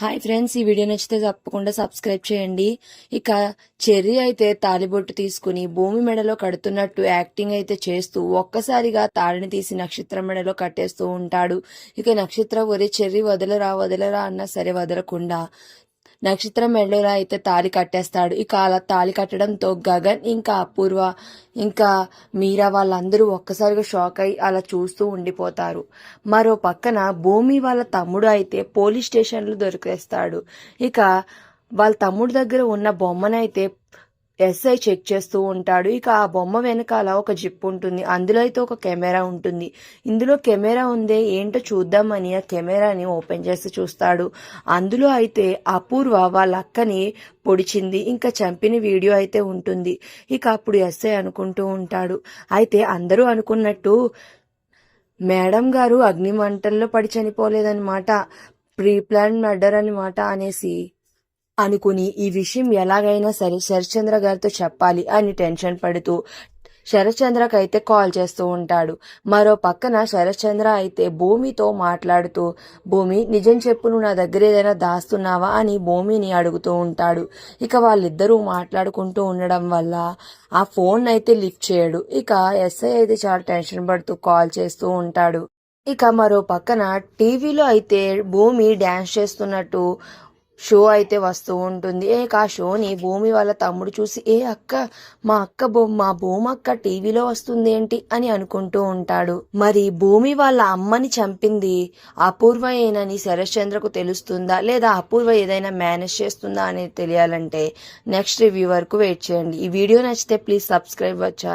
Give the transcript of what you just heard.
Hi friends ఈ video నచ్చితే తప్పకుండా సబ్స్క్రైబ్ చేయండి. ఇక చెర్రీ అయితే తాలిబొట్టు తీసుకుని భూమి మెడలో కడుతున్నట్టు యాక్టింగ్ అయితే చేస్తూ ఒక్కసారిగా తాడిని తీసి నక్షత్రం మెడలో కట్టేస్తూ ఉంటాడు. ఇక నక్షత్రం ఒరే చెర్రీ వదలరా వదలరా అన్నా సరే వదలకుండా. నక్షత్రం మెడలో అయితే తాళి కట్టేస్తాడు. ఇక అలా తాళి కట్టడంతో గగన్ ఇంకా అపూర్వ ఇంకా మీరా వాళ్ళందరూ ఒక్కసారిగా షాక్ అయి అలా చూస్తూ ఉండిపోతారు. మరో పక్కన భూమి వాళ్ళ తమ్ముడు అయితే పోలీస్ స్టేషన్లో దొరికేస్తాడు. ఇక వాళ్ళ తమ్ముడు దగ్గర ఉన్న బొమ్మనైతే ఎస్ఐ చెక్ చేస్తూ ఉంటాడు. ఇక ఆ బొమ్మ వెనకాల ఒక జిప్ ఉంటుంది. అందులో అయితే ఒక కెమెరా ఉంటుంది. ఇందులో కెమెరా ఉందే ఏంటో చూద్దామని ఆ కెమెరాని ఓపెన్ చేసి చూస్తాడు. అందులో అయితే అపూర్వ వాళ్ళ అక్కని పొడిచింది. ఇంకా చంపిన వీడియో అయితే ఉంటుంది. ఇక అప్పుడు ఎస్ఐ అనుకుంటూ ఉంటాడు. అయితే అందరూ అనుకున్నట్టు మేడం గారు అగ్ని మంటల్లో పడి చనిపోలేదన్నమాట. ప్రీ ప్లాన్ మర్డర్ అనమాట అనేసి అనుకుని ఈ విషయం ఎలాగైనా సరే శరచంద్ర గారితో చెప్పాలి అని టెన్షన్ పడుతూ శరచంద్రకైతే అయితే కాల్ చేస్తూ ఉంటాడు. మరో పక్కన శరచంద్ర అయితే భూమితో మాట్లాడుతూ భూమి నిజం చెప్పు నువ్వు నా దగ్గర ఏదైనా దాస్తున్నావా? అని భూమిని అడుగుతూ ఉంటాడు. ఇక వాళ్ళిద్దరూ మాట్లాడుకుంటూ ఉండడం వల్ల ఆ ఫోన్ అయితే లిఫ్ట్ చేయడు. ఇక ఎస్ఐ అయితే చాలా టెన్షన్ పడుతూ కాల్ చేస్తూ ఉంటాడు. ఇక మరో పక్కన టీవీలో అయితే భూమి డ్యాన్స్ చేస్తున్నట్టు షో అయితే వస్తూ ఉంటుంది. ఏ ఆ షోని భూమి వాళ్ళ తమ్ముడు చూసి ఏ అక్క మా అక్క బొమ్మ మా భూమి అక్క టీవీలో వస్తుంది ఏంటి? అని అనుకుంటూ ఉంటాడు. మరి భూమి వాళ్ళ అమ్మని చంపింది అపూర్వ ఏనని శరశ్చంద్రకు తెలుస్తుందా? లేదా అపూర్వ ఏదైనా మేనేజ్ చేస్తుందా అనేది తెలియాలంటే నెక్స్ట్ రివ్యూ వరకు వెయిట్ చేయండి. ఈ వీడియో నచ్చితే ప్లీజ్ సబ్స్క్రైబ్ ఛానల్.